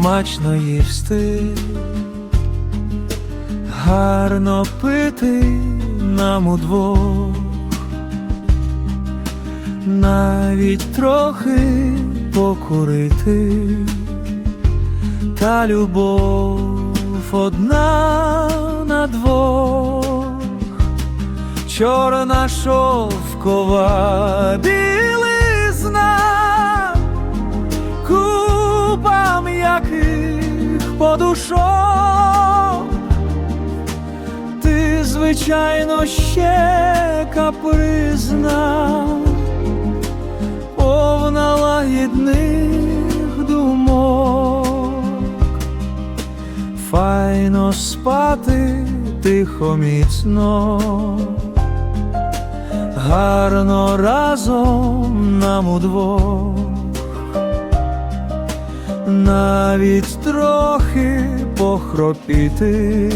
смачно їсти, гарно пити нам удвох, навіть трохи покурити, та любов одна на двох, чорна шовкова звичайно, ще капризна, повна лагідних думок. Файно спати тихо міцно, гарно разом нам удвох. Навіть трохи похропіти,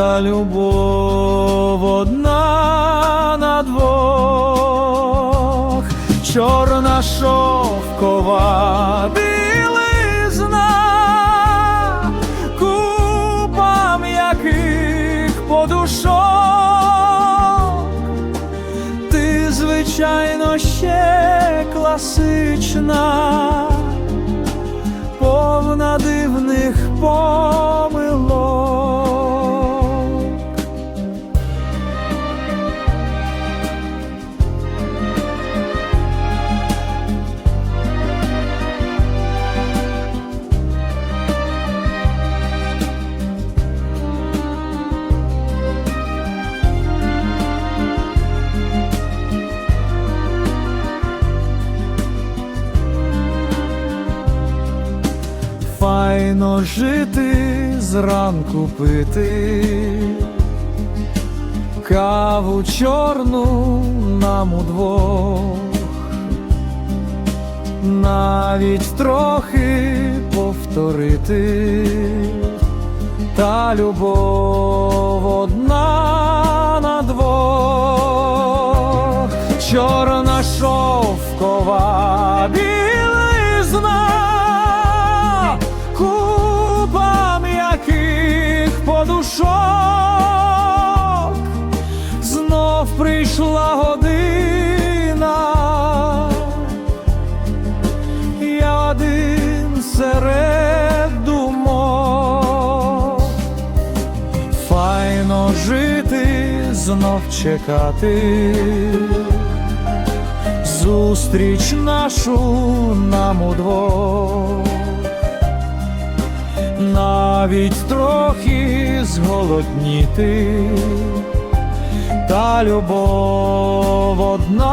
та любов одна на двох, чорна шовкова білизна, купа м'яких подушок. Ти, звичайно, ще класична повна дивних помилок. Файно жити, зранку пити, каву чорну нам удвох, навіть трохи повторити, та любов одна на двох, чорна шовкова білизна, подушок, знов прийшла година, я один серед думок, файно жити, знов чекати. Зустріч нашу нам удвох навіть трохи зголодніти, та любов одна.